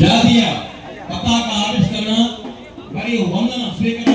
జాతీయ పతాక ఆవిష్కరణ మరియు వందన స్వీకరణ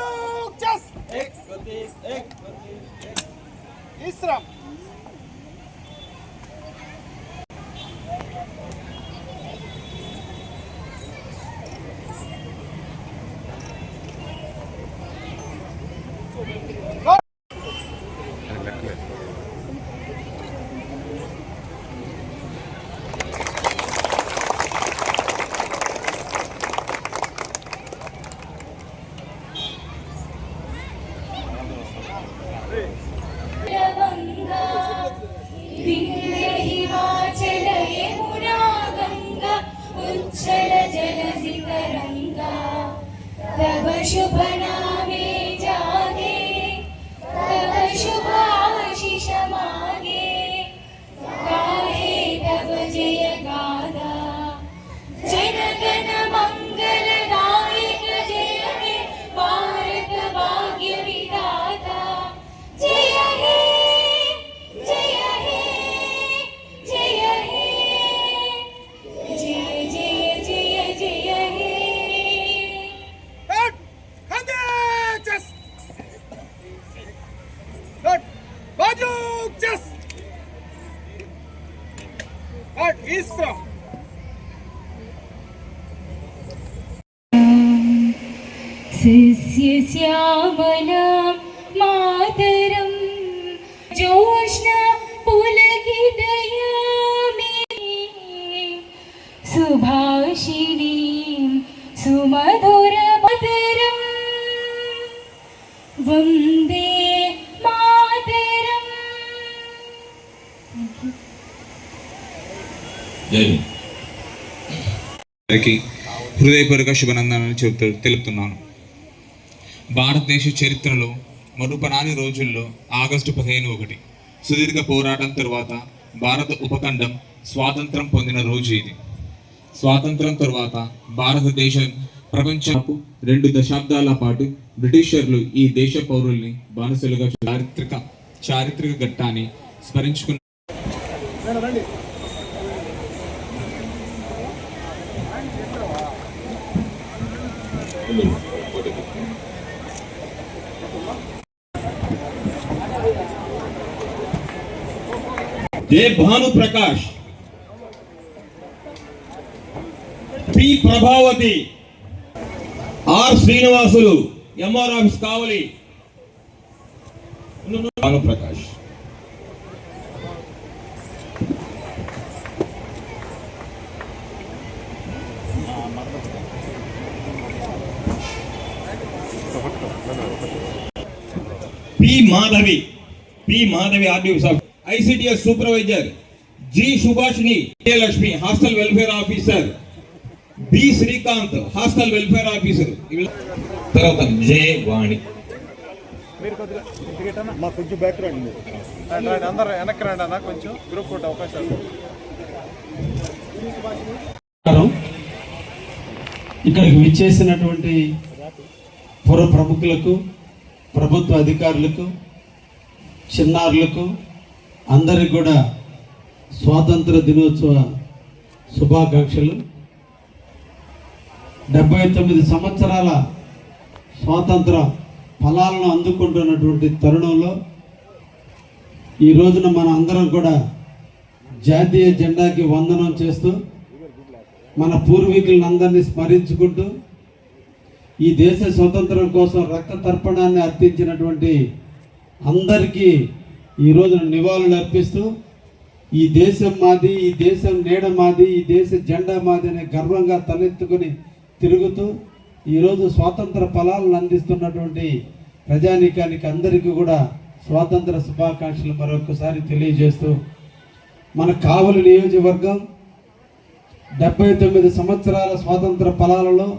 Duke! Just! Ek, Pratik, Ek, Pratik, Ek. Isram. ಕ್ಷಣ ಜನ ಸಿತರಂಗ ಪ್ರಭ ಶುಭನಾ Isso! സസ്യശ്യാമലാം മാതരം ജോഷ്ണ പുലകിതയാമി സുഭാഷിണീം സുമധുരമതരം വന്ദ జై హింద్. హృదయపూర్వక శుభనందనలు చెబుతూ తెలుపుతున్నాను భారతదేశ చరిత్రలో మరుపనాని రోజుల్లో ఆగస్టు పదిహేను ఒకటి సుదీర్ఘ పోరాటం తరువాత భారత ఉపఖండం స్వాతంత్రం పొందిన రోజు ఇది స్వాతంత్రం తరువాత భారతదేశం ప్రపంచపు రెండు దశాబ్దాల పాటు బ్రిటిషర్లు ఈ దేశ పౌరుల్ని బానిసలుగా చారిత్రక చారిత్రక ఘట్టాన్ని స్మరించుకున్న A Bhanu Prakash P Prabhavati R Srinivasulu MR office Kavali Bhanu Prakash P Madhavi P Madhavi RDO ICDS supervisor G Subhashini Lakshmi hostel welfare officer. B Srikanth hostel welfare officer. తర్వాత జే వాణి. మీరు కొద్దిగా తిరిగేటన్నా? మా కొంచెం background రండి అందరూ వెనక్కి రండి అన్న కొంచెం గ్రూప్ అవకాశాలు. ఇక్కడికి విచ్చేసినటువంటి పుర ప్రముఖులకు ప్రభుత్వ అధికారులకు చిన్నారులకు అందరికి కూడా స్వాతంత్ర దినోత్సవ శుభాకాంక్షలు. డెబ్బై తొమ్మిది సంవత్సరాల స్వాతంత్ర ఫలాలను అందుకుంటున్నటువంటి తరుణంలో ఈ రోజున మన అందరం కూడా జాతీయ జెండాకి వందనం చేస్తూ మన పూర్వీకులను అందరినీ స్మరించుకుంటూ ఈ దేశ స్వతంత్రం కోసం రక్త తర్పణాన్ని అర్థించినటువంటి అందరికీ ఈ రోజున నివాళులు అర్పిస్తూ ఈ దేశం మాది ఈ దేశం నీడ మాది ఈ దేశ జెండా మాది అనే గర్వంగా తలెత్తుకొని తిరుగుతూ ఈరోజు స్వాతంత్ర ఫలాలను అందిస్తున్నటువంటి ప్రజానీకానికి అందరికీ కూడా స్వాతంత్ర శుభాకాంక్షలు మరొకసారి తెలియజేస్తూ మన కావలి నియోజకవర్గం డెబ్బై తొమ్మిది సంవత్సరాల స్వాతంత్ర ఫలాలలో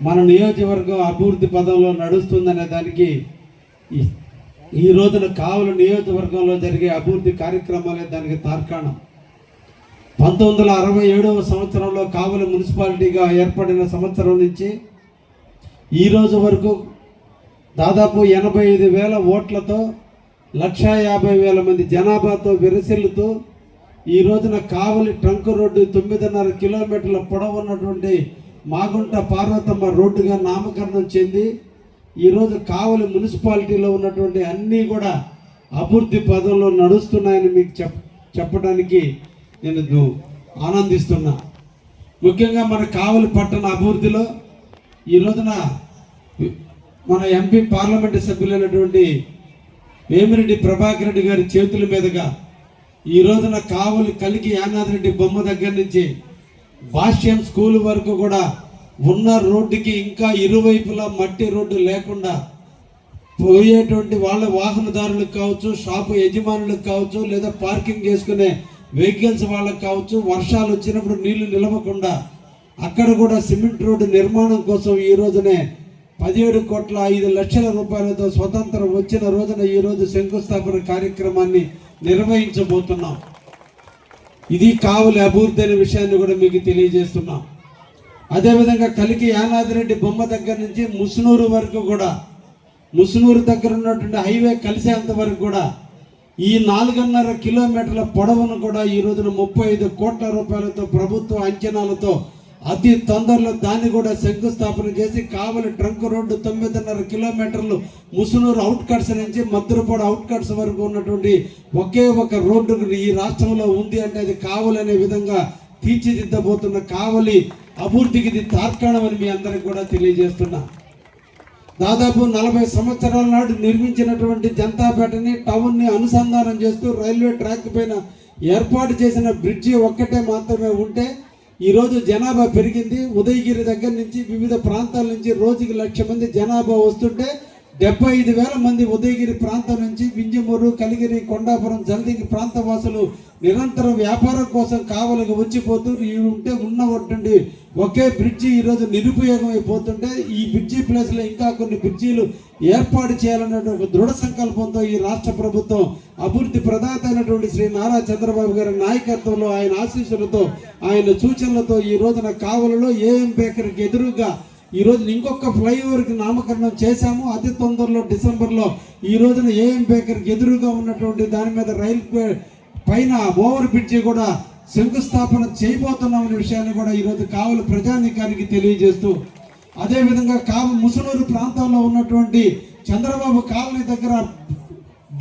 మన నియోజకవర్గం అభివృద్ధి పదంలో నడుస్తుందనే దానికి ఈ రోజున కావలి నియోజకవర్గంలో జరిగే అభివృద్ధి కార్యక్రమాలే దానికి తార్కాణం. పంతొమ్మిది వందల అరవై ఏడవ సంవత్సరంలో కావలి మున్సిపాలిటీగా ఏర్పడిన సంవత్సరం నుంచి ఈరోజు వరకు దాదాపు ఎనభై ఐదు వేల ఓట్లతో లక్షా యాభై వేల మంది జనాభాతో విరసిల్లుతూ ఈ రోజున కావలి ట్రంక్ రోడ్డు తొమ్మిదిన్నర కిలోమీటర్ల పొడవు ఉన్నటువంటి మాగుంట పార్వతమ్మ రోడ్డుగా నామకరణం చెంది ఈరోజు కావలి మున్సిపాలిటీలో ఉన్నటువంటి అన్నీ కూడా అభివృద్ధి పదంలో నడుస్తున్నాయని మీకు చెప్ చెప్పడానికి నేను ఆనందిస్తున్నా. ముఖ్యంగా మన కావలి పట్టణ అభివృద్ధిలో ఈ రోజున మన ఎంపీ పార్లమెంటు సభ్యులైనటువంటి వేమిరెడ్డి ప్రభాకర్ రెడ్డి గారి చేతుల మీదుగా ఈ రోజున కావలి కలిగి యానాథ్ రెడ్డి బొమ్మ దగ్గర నుంచి భాష్యం స్కూల్ వరకు కూడా ఉన్న రోడ్డుకి ఇంకా ఇరువైపులా మట్టి రోడ్డు లేకుండా పోయేటువంటి వాళ్ళ వాహనదారులకు కావచ్చు షాపు యజమానులకు కావచ్చు లేదా పార్కింగ్ చేసుకునే వెహికల్స్ వాళ్ళకి కావచ్చు వర్షాలు వచ్చినప్పుడు నీళ్ళు నిలవకుండా అక్కడ కూడా సిమెంట్ రోడ్డు నిర్మాణం కోసం ఈ రోజునే పదిహేడు కోట్ల ఐదు లక్షల రూపాయలతో స్వతంత్రం వచ్చిన రోజున ఈ రోజు శంకుస్థాపన కార్యక్రమాన్ని నిర్వహించబోతున్నాం. ఇది కావలి అభివృద్ధి అనే విషయాన్ని కూడా మీకు తెలియజేస్తున్నాం. అదేవిధంగా కలికి యానాదిరెడ్డి బొమ్మ దగ్గర నుంచి ముసునూరు వరకు కూడా ముసునూరు దగ్గర ఉన్నటువంటి హైవే కలిసేంత వరకు కూడా ఈ నాలుగున్నర కిలోమీటర్ల పొడవును కూడా ఈ రోజున ముప్పై ఐదు కోట్ల రూపాయలతో ప్రభుత్వ అంచనాలతో అతి తొందరలో దాన్ని కూడా శంకుస్థాపన చేసి కావలి ట్రంక్ రోడ్డు తొమ్మిదిన్నర కిలోమీటర్లు ముసునూరు అవుట్ కట్స్ నుంచి మద్దురపాడు అవుట్ కట్స్ వరకు ఉన్నటువంటి ఒకే ఒక రోడ్డు ఈ రాష్ట్రంలో ఉంది అంటే అది కావలి విధంగా తీర్చిదిద్దబోతున్న కావలి అభివృద్ధికి ఇది తార్కాణమని మీ అందరికి కూడా తెలియజేస్తున్నా. దాదాపు నలభై సంవత్సరాల నాడు నిర్మించినటువంటి జనతాపేటని టౌన్ని అనుసంధానం చేస్తూ రైల్వే ట్రాక్ పైన ఏర్పాటు చేసిన బ్రిడ్జి ఒక్కటే మాత్రమే ఉంటే ఈరోజు జనాభా పెరిగింది. ఉదయగిరి దగ్గర నుంచి వివిధ ప్రాంతాల నుంచి రోజుకి లక్ష మంది జనాభా వస్తుంటే డెబ్బై ఐదు వేల మంది ఉదయగిరి ప్రాంతం నుంచి వింజమూరు కలిగిరి కొండాపురం జల్దింగి ప్రాంత వాసులు నిరంతరం వ్యాపారం కోసం కావలికి వచ్చిపోతూ ఉంటే ఉన్నటువంటి ఒకే బ్రిడ్జి ఈరోజు నిరుపయోగం అయిపోతుంటే ఈ బ్రిడ్జి ప్లేస్లో ఇంకా కొన్ని బ్రిడ్జీలు ఏర్పాటు చేయాలన్నటువంటి ఒక దృఢ సంకల్పంతో ఈ రాష్ట్ర ప్రభుత్వం అభివృద్ధి ప్రదాత అయినటువంటి శ్రీ నారా చంద్రబాబు గారి నాయకత్వంలో ఆయన ఆశీస్సులతో ఆయన సూచనలతో ఈ రోజున కావలలో ఏఎం బేకరీకి ఎదురుగా ఈ రోజున ఇంకొక ఫ్లైఓవర్కి నామకరణం చేశాము. అతి తొందరలో డిసెంబర్లో ఈ రోజున ఏఎం బేకర్కి ఎదురుగా ఉన్నటువంటి దాని మీద రైలు పైన ఓవర్ బ్రిడ్జి కూడా శంకుస్థాపన చేయబోతున్నామనే విషయాన్ని కూడా ఈరోజు కావలి ప్రజానీకానికి తెలియజేస్తూ అదేవిధంగా కావు ముసునూరు ప్రాంతంలో ఉన్నటువంటి చంద్రబాబు కాలనీ దగ్గర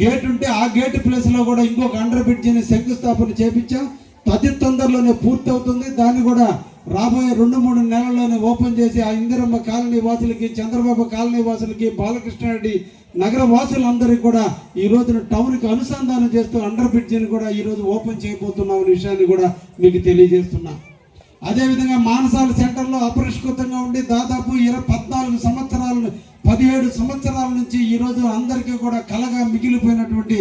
గేట్ ఉంటే ఆ గేట్ ప్లేస్లో కూడా ఇంకొక అండర్ బ్రిడ్జిని శంకుస్థాపన చేపించాం. అతి తొందరలోనే పూర్తి అవుతుంది దాన్ని కూడా రాబోయే రెండు మూడు నెలల్లోనే ఓపెన్ చేసి ఆ ఇందిరమ్మ కాలనీ వాసులకి చంద్రబాబు కాలనీ వాసులకి బాలకృష్ణారెడ్డి నగర వాసులందరికీ కూడా ఈ రోజున టౌన్కి అనుసంధానం చేస్తూ అండర్ బ్రిడ్జిని కూడా ఈ రోజు ఓపెన్ చేయబోతున్నాం అనే విషయాన్ని కూడా మీకు తెలియజేస్తున్నా. అదేవిధంగా మానసాల సెంటర్లో అపరిష్కృతంగా ఉండి దాదాపు ఇరవై పద్నాలుగు సంవత్సరాల పదిహేడు సంవత్సరాల నుంచి ఈ రోజు అందరికీ కూడా కలగా మిగిలిపోయినటువంటి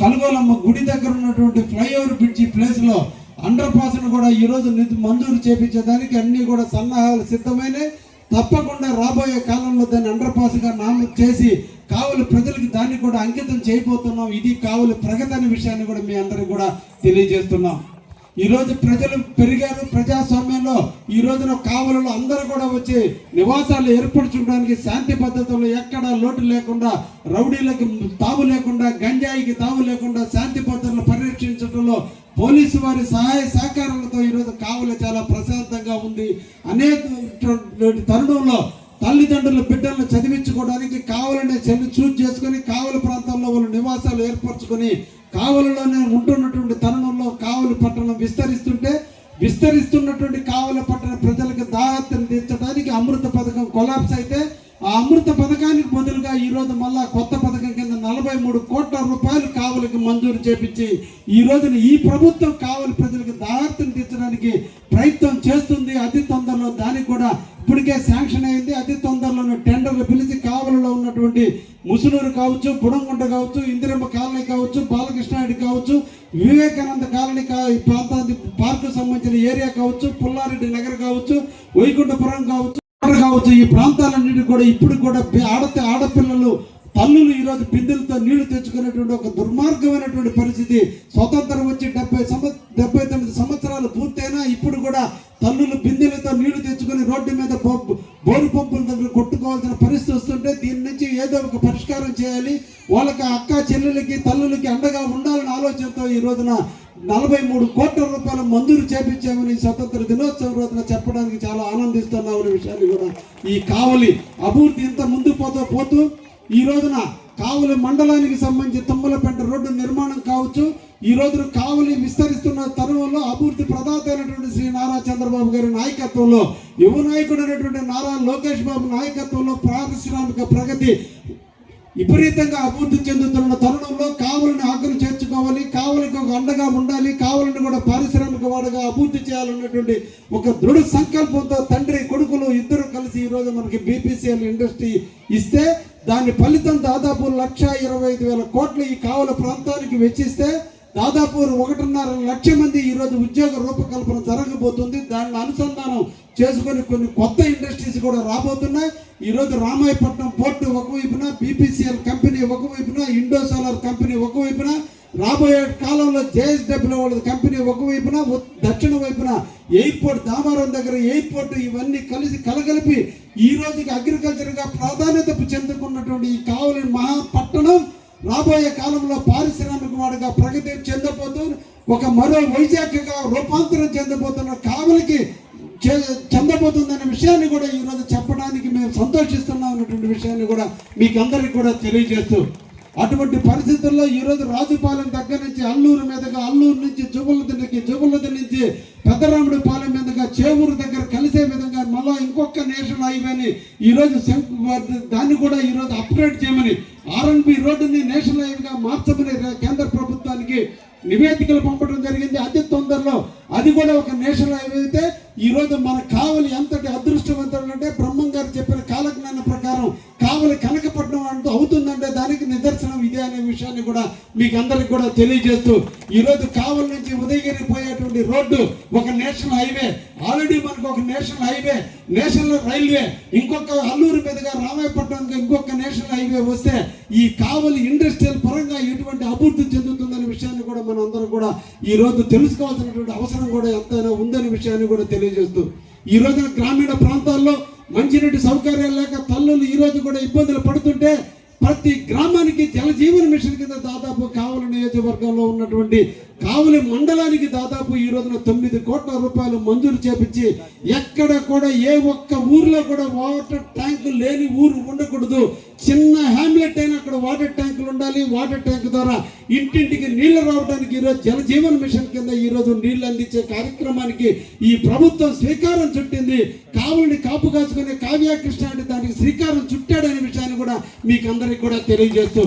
కలగోలమ్మ గుడి దగ్గర ఉన్నటువంటి ఫ్లైఓవర్ బ్రిడ్జి ప్లేస్లో అండర్ పాస్ను కూడా ఈ రోజు నిధి మంజూరు చేపించడానికి అన్ని కూడా సన్నాహాలు సిద్ధమైనవి తప్పకుండా రాబోయే కాలంలో దాన్ని అండర్ పాస్గా నామ చేసి కావలి ప్రజలకు దాన్ని కూడా అంకితం చేయబోతున్నాం. ఇది కావలి ప్రగతి అనే విషయాన్ని కూడా మీ అందరికి కూడా తెలియజేస్తున్నాం. ఈరోజు ప్రజలు పెరిగారు ప్రజాస్వామ్యంలో ఈ రోజున కావలలో అందరూ కూడా వచ్చి నివాసాలు ఏర్పరచుకోవడానికి శాంతి పద్ధతుల్లో ఎక్కడా లోటు లేకుండా రౌడీలకు తావు లేకుండా గంజాయికి తావు లేకుండా శాంతి పద్ధతులను పరిరక్షించడంలో పోలీసు వారి సహాయ సహకారాలతో ఈరోజు కావలి చాలా ప్రశాంతంగా ఉంది. అనేక తరుణంలో తల్లిదండ్రుల బిడ్డలను చదివించుకోవడానికి కావాలనే చెల్లి చూజ్ చేసుకొని కావలి ప్రాంతంలో వాళ్ళు నివాసాలు ఏర్పరచుకొని కావలిలోనే ఉంటున్నటువంటి తరుణంలో కావలి పట్టణం విస్తరిస్తుంటే విస్తరిస్తున్నటువంటి కావలి పట్టణ ప్రజలకు దాహత్యం తీర్చడానికి అమృత పథకం కొలాప్స్ అయితే ఆ అమృత పథకానికి బదులుగా ఈ రోజు మళ్ళా కొత్త పథకం కింద నలభై మూడు కోట్ల రూపాయలు కావలికి మంజూరు చేపించి ఈ రోజున ఈ ప్రభుత్వం కావలి ప్రజలకు దాహార్థం తీర్చడానికి ప్రయత్నం చేస్తుంది. అతి తొందరలో దానికి కూడా ఇప్పటికే శాంక్షన్ అయింది. అతి తొందరలోనే టెండర్లు పిలిచి కావలిలో ఉన్నటువంటి ముసునూరు కావచ్చు బుడంగుంట కావచ్చు ఇందిరమ్మ కాలనీ కావచ్చు బాలకృష్ణారెడ్డి కావచ్చు వివేకానంద కాలనీ కా ఈ ప్రాంతానికి పార్కు సంబంధించిన ఏరియా కావచ్చు పుల్లారెడ్డి నగర్ కావచ్చు వైకుంఠపురం కావచ్చు. కావచ్చు ఈ ప్రాంతాలన్నిటి కూడా ఇప్పుడు కూడా బి- ఆడత ఆడపిల్లలు తల్లులు ఈరోజు బిందెలతో నీళ్ళు తెచ్చుకునేటువంటి ఒక దుర్మార్గమైనటువంటి పరిస్థితి. స్వతంత్రం వచ్చి డెబ్బై సంవ డెబ్బై తొమ్మిది సంవత్సరాలు పూర్తయినా ఇప్పుడు కూడా తల్లులు బిందెలతో నీళ్ళు తెచ్చుకొని రోడ్డు మీద పంపు బోరు పంపుల దగ్గర కొట్టుకోవాల్సిన పరిస్థితి వస్తుంటే దీని నుంచి ఏదో ఒక పరిష్కారం చేయాలి. వాళ్ళకి అక్క చెల్లెలకి తల్లులకి అండగా ఉండాలనే ఆలోచనతో ఈ రోజున నలభై మూడు కోట్ల రూపాయలు మంజూరు చేపించామని స్వతంత్ర దినోత్సవం రోజున చెప్పడానికి చాలా ఆనందిస్తున్నాం అనే విషయాన్ని కూడా ఈ కావలి అభివృద్ధి ఇంత ముందు పోతూ పోతూ ఈ రోజున కావలి మండలానికి సంబంధించి తుమ్మలపేట రోడ్డు నిర్మాణం కావచ్చు ఈ రోజున కావలి విస్తరిస్తున్న తరుణంలో అభివృద్ధి ప్రదాత అయినటువంటి శ్రీ నారా చంద్రబాబు గారి నాయకత్వంలో యువ నాయకుడు అయినటువంటి నారా లోకేష్ బాబు నాయకత్వంలో పారిశ్రామిక ప్రగతి విపరీతంగా అభివృద్ధి చెందుతున్న తరుణంలో కావలిని ఆకులు చేర్చుకోవాలి కావలికి ఒక అండగా ఉండాలి కావలిని కూడా పారిశ్రామిక వాడుగా అభివృద్ధి చేయాలన్నటువంటి ఒక దృఢ సంకల్పంతో తండ్రి కొడుకులు ఇద్దరు కలిసి ఈరోజు మనకి బీపీసీఎల్ ఇండస్ట్రీ ఇస్తే దాని ఫలితం దాదాపు లక్ష ఇరవై ఐదు వేల కోట్లు ఈ కావల ప్రాంతానికి వెచ్చిస్తే దాదాపు ఒకటిన్నర లక్ష మంది ఈరోజు ఉద్యోగ రూపకల్పన జరగబోతుంది. దాన్ని అనుసంధానం చేసుకొని కొన్ని కొత్త ఇండస్ట్రీస్ కూడా రాబోతున్నాయి. ఈరోజు రామాయపట్నం పోర్టు ఒకవైపున బీపీసీఎల్ కంపెనీ ఒకవైపున ఇండో సోలార్ కంపెనీ ఒకవైపున రాబోయే కాలంలో జేఎస్డబ్ల్యూ వాళ్ళ కంపెనీ ఒకవైపున దక్షిణ వైపున ఎయిర్పోర్ట్ దామారం దగ్గర ఎయిర్పోర్ట్ ఇవన్నీ కలిసి కలగలిపి ఈ రోజుకి అగ్రికల్చర్గా ప్రాధాన్యత చెందుకున్నటువంటి ఈ కావలి మహాపట్టణం రాబోయే కాలంలో పారిశ్రామికవాడిగా ప్రగతి చెందబోతూ ఒక మరో వైజాగ్గా రూపాంతరం చెందబోతున్న కావలికి చెందబోతుందనే విషయాన్ని కూడా ఈరోజు చెప్పడానికి మేము సంతోషిస్తున్నాం అన్నటువంటి విషయాన్ని కూడా మీకు అందరికీ కూడా తెలియజేస్తూ అటువంటి పరిస్థితుల్లో ఈరోజు రాజుపాలెం దగ్గర నుంచి అల్లూరు మీదుగా అల్లూరు నుంచి జుబులదికి జుబులది నుంచి పెద్దరాముడి పాలెం మీదుగా చేవూరు దగ్గర కలిసే విధంగా మళ్ళా ఇంకొక నేషనల్ హైవేని ఈరోజు శంకు దాన్ని కూడా ఈరోజు అప్గ్రేడ్ చేయమని ఆర్ఎన్బి రోడ్డుని నేషనల్ హైవేగా మార్చమని కేంద్ర ప్రభుత్వానికి నివేదికలు పంపడం జరిగింది అతి తొందరలో. అది కూడా ఒక నేషనల్ హైవే అయితే ఈ రోజు మన కావలి ఎంతటి అదృష్టవంతులు అంటే బ్రహ్మం గారు చెప్పిన కాలజ్ఞాన ప్రకారం కావలి కనకపట్నం అంటూ అవుతుందంటే దానికి నిదర్శనం ఇదే అనే విషయాన్ని కూడా మీకు అందరికి కూడా తెలియజేస్తూ ఈరోజు కావలి నుంచి ఉదయగిరి పోయేటువంటి రోడ్డు ఒక నేషనల్ హైవే. ఆల్రెడీ మనకు ఒక నేషనల్ హైవే నేషనల్ రైల్వే. ఇంకొక అల్లూరు మీదుగా రామాయపట్నం ఇంకొక నేషనల్ హైవే వస్తే ఈ కావలి ఇండస్ట్రియల్ పరంగా ఎటువంటి అభివృద్ధి చెందుతుందనే విషయాన్ని కూడా మనం అందరం కూడా ఈ రోజు తెలుసుకోవాల్సినటువంటి అవసరం కూడా ఎంతైనా ఉందనే విషయాన్ని కూడా తెలియజేస్తూ ఈ రోజున గ్రామీణ ప్రాంతాల్లో మంచినీటి సౌకర్యాలు లేక తల్లులు ఈ రోజు కూడా ఇబ్బందులు పడుతుంటే ప్రతి గ్రామానికి జలజీవన మిషన్ కింద దాదాపు కావలి నియోజకవర్గంలో ఉన్నటువంటి కావలి మండలానికి దాదాపు ఈ రోజున తొమ్మిది కోట్ల రూపాయలు మంజూరు చేపించి ఎక్కడ కూడా ఏ ఒక్క ఊర్లో కూడా వాటర్ ట్యాంకు లేని ఊరు ఉండకూడదు. చిన్న హ్యామ్లెట్ అయినా అక్కడ వాటర్ ట్యాంకులు ఉండాలి. వాటర్ ట్యాంక్ ద్వారా ఇంటింటికి నీళ్ళు రావడానికి ఈరోజు జలజీవన మిషన్ కింద ఈరోజు నీళ్ళు అందించే కార్యక్రమానికి ఈ ప్రభుత్వం శ్రీకారం చుట్టింది. కావులని కాపు కాచుకునే కావ్యాకృష్ణ అంటే దానికి శ్రీకారం చుట్టాడనే విషయాన్ని కూడా మీకు అందరికి కూడా తెలియజేస్తూ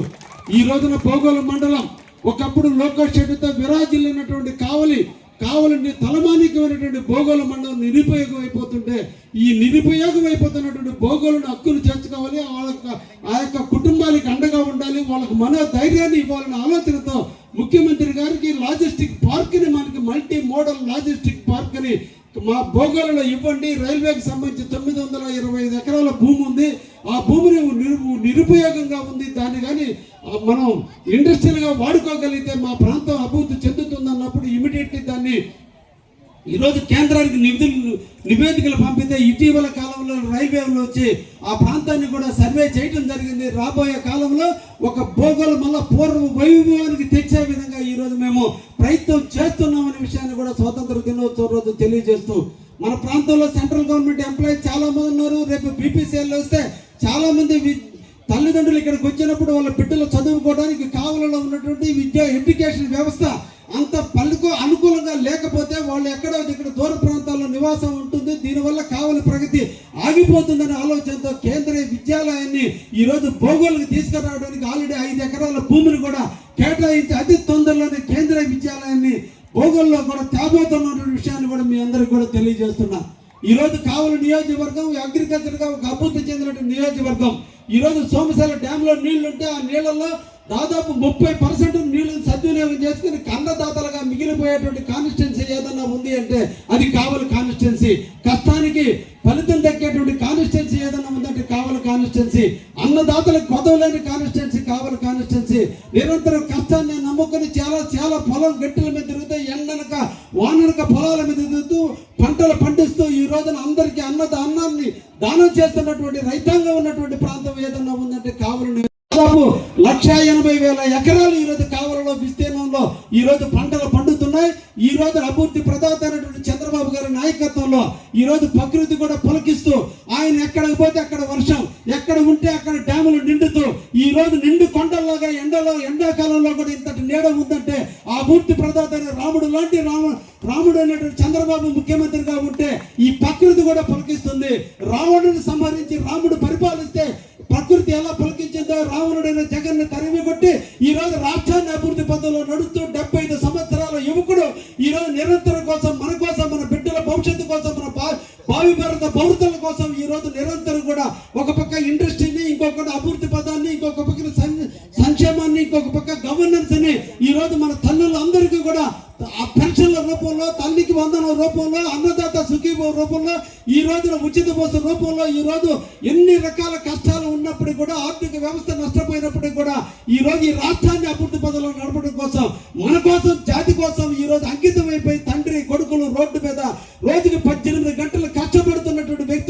ఈ రోజున పోగోలు మండలం ఒకప్పుడు లోకల్ షెడ్తో విరాజిల్లినటువంటి కావలి కావాలంటే తలమానికమైనటువంటి భోగోళ మండలం నిరుపయోగం అయిపోతుంటే ఈ నిరుపయోగం అయిపోతున్నటువంటి భోగోలను హక్కులు చేర్చుకోవాలి వాళ్ళ యొక్క ఆ యొక్క కుటుంబానికి అండగా ఉండాలి వాళ్ళకి మనో ధైర్యాన్ని ఇవ్వాలనే ఆలోచనతో ముఖ్యమంత్రి గారికి లాజిస్టిక్ పార్క్ని మనకి మల్టీ మోడల్ లాజిస్టిక్ పార్క్ని మా భోగోళలో ఇవ్వండి. రైల్వేకి సంబంధించి తొమ్మిది వందల ఇరవై ఐదు ఎకరాల భూమి ఉంది. ఆ భూమిని నిరు నిరుపయోగంగా ఉంది. దాన్ని కానీ మనం ఇండస్ట్రియల్గా వాడుకోగలిగితే మా ప్రాంతం అభివృద్ధి చెందుతుంది అన్నప్పుడు ఇమీడియట్లీ దాన్ని ఈరోజు కేంద్రానికి నిధులు నివేదికలు పంపితే ఇటీవల కాలంలో రైల్వేలు వచ్చి ఆ ప్రాంతాన్ని కూడా సర్వే చేయడం జరిగింది. రాబోయే కాలంలో ఒక భూగోళ మళ్ళా పూర్వ వైభవానికి తెచ్చే విధంగా ఈరోజు మేము ప్రయత్నం చేస్తున్నామనే విషయాన్ని కూడా స్వాతంత్ర దినోత్సవం రోజు తెలియజేస్తూ మన ప్రాంతంలో సెంట్రల్ గవర్నమెంట్ ఎంప్లాయీస్ చాలా మంది ఉన్నారు. రేపు బీపీసీఎల్ వస్తే చాలా మంది వి- తల్లిదండ్రులు ఇక్కడికి వచ్చినప్పుడు వాళ్ళ బిడ్డలు చదువుకోవడానికి కావలలో ఉన్నటువంటి విద్యా ఎడ్యుకేషన్ వ్యవస్థ అంత పలుకు అనుకూలంగా లేకపోతే వాళ్ళు ఎక్కడో ఇక్కడ దూర ప్రాంతాల్లో నివాసం ఉంటుంది. దీనివల్ల కావలి ప్రగతి ఆగిపోతుందనే ఆలోచనతో కేంద్రీయ విద్యాలయాన్ని ఈరోజు భూగోళకు తీసుకురావడానికి ఆల్రెడీ ఐదు ఎకరాల భూమిని కూడా కేటాయించి అతి తొందరలోనే కేంద్రీయ విద్యాలయాన్ని భూగోళలో కూడా తేబోతున్నటువంటి విషయాన్ని కూడా మీ అందరికి కూడా తెలియజేస్తున్నా. ఈరోజు కావలి నియోజకవర్గం అగ్రికల్చర్గా ఒక అభివృద్ధి చెందినటువంటి నియోజకవర్గం. ఈరోజు సోమశాల డ్యాంలో నీళ్ళుంటే ఆ నీళ్ళల్లో దాదాపు ముప్పై పర్సెంట్ నీళ్ళని సద్వినియోగం చేసుకుని కన్నదాతలుగా మిగిలిపోయేటువంటి కాన్స్టిట్యున్సీ ఏదన్నా ఉంది అంటే అది కావలి కాన్స్టిట్యున్సీ కష్టానికి ఫలితం దక్కేటువంటి కాన్స్టిట్యున్సీ ఏదన్నా ఉందంటే కావలి కాన్స్టిట్యున్సీ అన్నదాతలకు కొదవలేని కాన్స్టిట్యున్సీ కావలి కాన్స్టిట్యున్సీ నిరంతరం కష్టాన్ని నమ్ముకొని చాలా చాలా పొలం గట్టుల మీద తిరుగుతూ ఎండనక వాననక పొలాల మీద తిరుగుతూ పంటలు పండిస్తూ రోజున అందరికీ అన్నద అన్నాన్ని దానం చేస్తున్నటువంటి రైతాంగం ఉన్నటువంటి ప్రాంతం ఏదన్నా ఉందంటే కావలని దాదాపు లక్ష ఎనభై వేల ఎకరాలు ఈ రోజు కావలలో విస్తీర్ణంలో ఈ రోజు పంటలు పండుతున్నాయి. ఈ రోజు అభివృద్ధి ప్రదాత అయినటువంటి చంద్రబాబు గారి నాయకత్వంలో ఈ రోజు ప్రకృతి కూడా పులకిస్తూ ఆయన ఎక్కడికి పోతే అక్కడ వర్షం ఎక్కడ ఉంటే అక్కడ డ్యాములు నిండుతూ ఈ రోజు నిండు కొండల్లోగా ఎండలో ఎండాకాలంలో కూడా ఇంతటి నీడ ఉందంటే ఆ అభివృద్ధి ప్రదాత రాముడు లాంటి రాము రాముడు అనేటువంటి చంద్రబాబు ముఖ్యమంత్రిగా ఉంటే ఈ ప్రకృతి కూడా పులకిస్తుంది. రావణుని సంహరించి రాముడు పరిపాలిస్తే ప్రకృతి ఎలా పులకించిందో రావణుడైన జగన్ తరిమి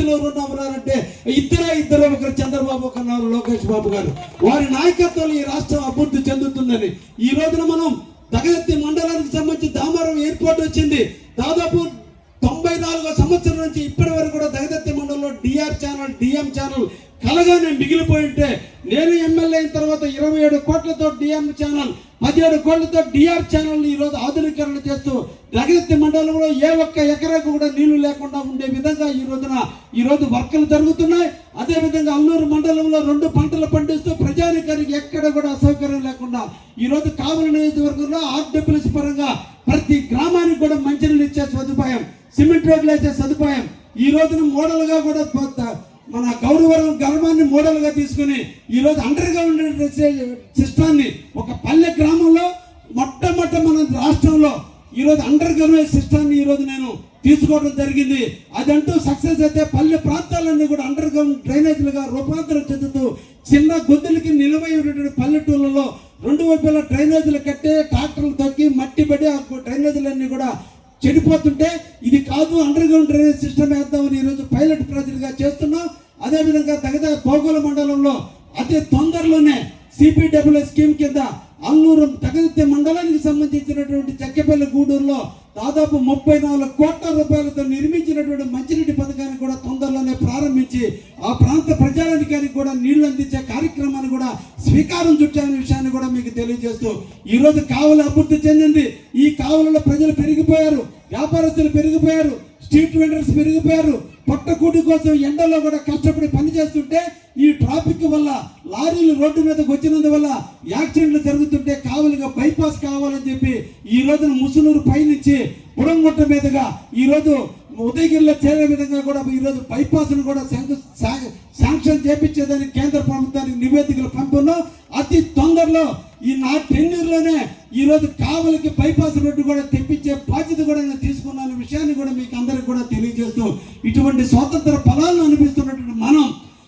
కష్టపడుతున్నటువంటి ఉన్నారంటే ఇద్దరే ఇద్దరు ఒకరు చంద్రబాబు ఒకరు లోకేష్ బాబు గారు. వారి నాయకత్వంలో ఈ రాష్ట్రం అభివృద్ధి చెందుతుందని. ఈ రోజున మనం దగదత్తి మండలానికి సంబంధించి దామరం ఎయిర్పోర్ట్ వచ్చింది. దాదాపు తొంభై నాలుగో సంవత్సరం నుంచి ఇప్పటి వరకు కూడా దగదత్తి మండలంలో డిఆర్ ఛానల్ డిఎం ఛానల్ కలగానే మిగిలిపోయి ఉంటే నేను ఎమ్మెల్యే అయిన తర్వాత ఇరవై ఏడు కోట్లతో డిఎం ఛానల్ పదిహేడు కోట్లతో డిఆర్ ఛానల్ ఈ రోజు ఆధునీకరణ చేస్తూ దగదత్తి మండలంలో ఏ ఒక్క ఎకరాకు కూడా నీళ్ళు లేకుండా ఉండే విధంగా ఈ రోజున ఈరోజు వర్కలు జరుగుతున్నాయి. అదేవిధంగా అల్లూరు మండలంలో రెండు పంటలు పండిస్తూ ప్రజానికానికి ఎక్కడ కూడా అసౌకర్యం లేకుండా ఈ రోజు కావలి నియోజకవర్గంలో ఆర్డబ్ల్యూస్ పరంగా ప్రతి గ్రామానికి కూడా మంచినీళ్ళు ఇచ్చే సదుపాయం సిమెంట్ రోడ్లు వేసే సదుపాయం ఈ రోజున మోడల్గా కూడా మన గౌరవరం గర్వాన్ని మోడల్గా తీసుకుని ఈ రోజు అండర్ గ్రౌండ్ సిస్టాన్ని ఒక పల్లె గ్రామంలో మొట్టమొదట మన రాష్ట్రంలో ఈరోజు అండర్ గ్రౌండ్ సిస్టాన్ని ఈరోజు నేను తీసుకోవడం జరిగింది. అదంటూ సక్సెస్ అయితే పల్లె ప్రాంతాలన్నీ కూడా అండర్ గ్రౌండ్ డ్రైనేజీలుగా రూపాంతరం చెందుతూ చిన్న గొద్దులకి నిలువై ఉన్నటువంటి పల్లెటూళ్ళలో రెండు వైపుల డ్రైనేజీలు కట్టే ట్రాక్టర్లు తొక్కి మట్టి పడి ఆ డ్రైనేజీలన్నీ కూడా చెడిపోతుంటే ఇది కాదు అండర్ గ్రౌండ్ డ్రైనేజ్ సిస్టమ్ వేద్దామని ఈరోజు పైలట్ ప్రాజెక్టుగా చేస్తున్నాం. అదేవిధంగా తగద పోగోల మండలంలో అతి తొందరలోనే సిపిడబ్ల్యూ స్కీమ్ కింద అల్లూరు తగదిత్య మండలానికి సంబంధించినటువంటి చెక్కపల్లి గూడూరులో దాదాపు ముప్పై నాలుగు కోట్ల రూపాయలతో నిర్మించినటువంటి మంచినీటి పథకాన్ని కూడా తొందరలోనే ప్రారంభించి ఆ ప్రాంత ప్రజానికానికి కూడా నీళ్ళు అందించే కార్యక్రమాన్ని కూడా స్వీకారం చుట్టాలనే విషయాన్ని కూడా మీకు తెలియజేస్తూ ఈ రోజు అభివృద్ధి చెందింది. ఈ కావలలో ప్రజలు పెరిగిపోయారు వ్యాపారస్తులు పెరిగిపోయారు. Street vendors పెరిగిపోయారు. పొట్టకూటి కోసం ఎండలో కూడా కష్టపడి పని చేస్తుంటే ఈ ట్రాఫిక్ వల్ల లారీలు రోడ్డు మీదకి వచ్చినందువల్ల యాక్సిడెంట్లు జరుగుతుంటే కావలిగా బైపాస్ కావాలని చెప్పి ఈ రోజున ముసునూరు పైనుంచి బుడంగుట్ట మీదుగా ఈ రోజు ఉదయగిరిలో చేరే విధంగా కూడా ఈ రోజు కూడా శాంక్షన్ చేపించేదానికి కేంద్ర ప్రభుత్వానికి నివేదికలు పంపున్నాం అతి తొందరలో ఈ నా టెన్యూర్లోనే ఈ రోజు కావలికి బైపాస్ రోడ్డు కూడా తెప్పించే బాధ్యత కూడా నేను తీసుకున్నాను విషయాన్ని కూడా మీకు అందరికి కూడా తెలియజేస్తూ ఇటువంటి స్వాతంత్ర ఫలాలను అనిపిస్తున్నటువంటి మనం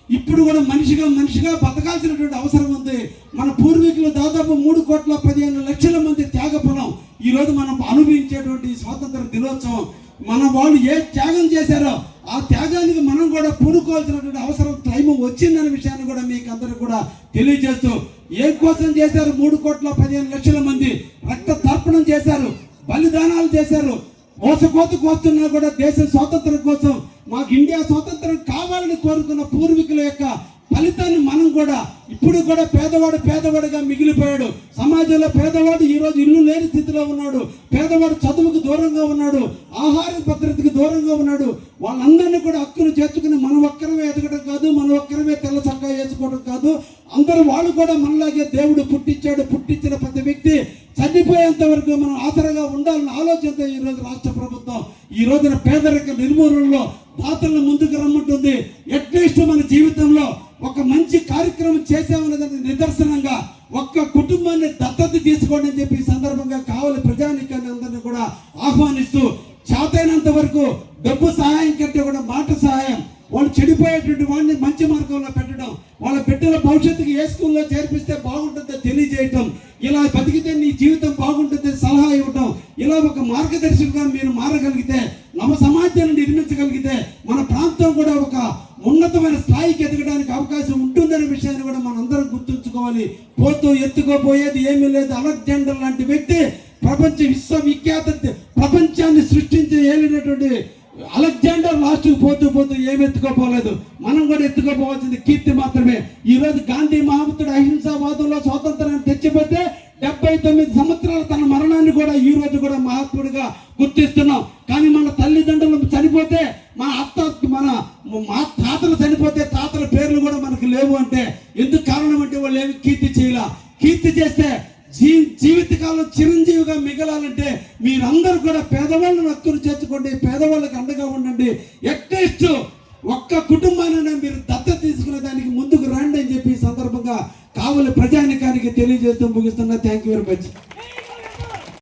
ఇప్పుడు కూడా మనిషిగా మనిషిగా బతకాల్సినటువంటి అవసరం ఉంది. మన పూర్వీకులు దాదాపు మూడు కోట్ల పదిహేను లక్షల మంది త్యాగ ఈరోజు ఈ రోజు మనం అనుభవించేటువంటి స్వాతంత్ర దినోత్సవం. మన వాళ్ళు ఏ త్యాగం చేశారో ఆ త్యాగానికి మనం కూడా పూనుకోవాల్సినటువంటి అవసరం టైం వచ్చిందనే విషయాన్ని కూడా మీకు అందరికి కూడా తెలియజేస్తూ ఏ కోసం చేశారు? మూడు కోట్ల పదిహేను లక్షల మంది రక్త తర్పణం చేశారు బలిదానాలు చేశారు. మోసకోతకు వస్తున్నా కూడా దేశ స్వాతంత్రం కోసం మాకు ఇండియా స్వాతంత్రం కావాలని కోరుకున్న పూర్వీకుల యొక్క ఫలితాన్ని మనం కూడా ఇప్పుడు కూడా పేదవాడు పేదవాడిగా మిగిలిపోయాడు. సమాజంలో పేదవాడు ఈరోజు ఇల్లు లేని స్థితిలో ఉన్నాడు. పేదవాడు చదువుకు దూరంగా ఉన్నాడు. ఆహార భద్రతకు దూరంగా ఉన్నాడు. వాళ్ళందరినీ కూడా హక్కును చేర్చుకుని మనం ఒక్కరమే ఎదగడం కాదు మనం ఒక్కరమే తెల్ల చక్కా వేసుకోవడం కాదు. అందరూ వాళ్ళు కూడా మనలాగే దేవుడు పుట్టించాడు పుట్టించిన ప్రతి వ్యక్తి చనిపోయేంత వరకు మనం ఆసరగా ఉండాలని ఆలోచనతో ఈ రోజు రాష్ట్ర ప్రభుత్వం ఈ రోజున పేదరిక నిర్మూలనలో తాతలను ముందుకు రమ్మంటుంది. అట్లీస్ట్ మన జీవితంలో ఒక మంచి కార్యక్రమం చే దానికి నిదర్శనంగా ఒక్క కుటుంబాన్ని దత్తత తీసుకోండి అని చెప్పి ఈ సందర్భంగా కావలి ప్రజానికాన్ని అందరినీ కూడా ఆహ్వానిస్తూ చేతైనంత వరకు డబ్బు సహాయం కంటే కూడా మాట సహాయం వాళ్ళు చెడిపోయేటువంటి వాడిని మంచి మార్గంలో పెట్టడం వాళ్ళ బిడ్డల భవిష్యత్తుకి ఏ స్కూల్లో చేర్పిస్తే బాగుంటుందో తెలియజేయటం ఇలా బతికితే నీ జీవితం బాగుంటుంది సలహా ఇవ్వటం ఇలా ఒక మార్గదర్శకుగా మీరు మారగలిగితే నవ సమాజాన్ని నిర్మించగలిగితే మన ప్రాంతం కూడా ఒక ఉన్నతమైన స్థాయికి ఎదగడానికి అవకాశం ఉంటుందనే విషయాన్ని కూడా మనం అందరం గుర్తుంచుకోవాలి. పోతూ ఎత్తుకోపోయేది ఏమీ లేదు. అలెగ్జాండర్ లాంటి వ్యక్తి ప్రపంచ విశ్వవిఖ్యాత ప్రపంచాన్ని సృష్టించి ఏలినటువంటి అలెగ్జాండర్ లాస్ట్కి పోతూ పోతూ ఏమి ఎత్తుకోపోలేదు మనం కూడా ఎత్తుకోపోవాల్సింది కీర్తి మాత్రమే. ఈ రోజు గాంధీ మహామతుడు అహింసావాదంలో స్వాతంత్రాన్ని తెచ్చిపోతే డెబ్బై తొమ్మిది సంవత్సరాల తన మరణాన్ని కూడా ఈ రోజు కూడా మహాత్ముడిగా గుర్తిస్తున్నాం. కానీ మన తల్లిదండ్రులు చనిపోతే మన అత్త మన మా తాతలు చనిపోతే తాతల పేర్లు కూడా మనకు లేవు అంటే ఎందుకు కారణం అంటే వాళ్ళు ఏమి కీర్తి చేయాల? కీర్తి చేస్తే జీ జీవితకాలం చిరంజీవిగా మిగలాలంటే మీరందరూ కూడా పేదవాళ్ళను హక్కును చేర్చుకోండి పేదవాళ్ళకి అండగా ఉండండి. అట్లీస్ట్ ఒక్క కుటుంబాన్ని మీరు దత్త తీసుకునే దానికి ముందుకు రండి అని చెప్పి సందర్భంగా కావలి ప్రజానికానికి తెలియజేస్తూ ముగిస్తున్నా. Thank you very much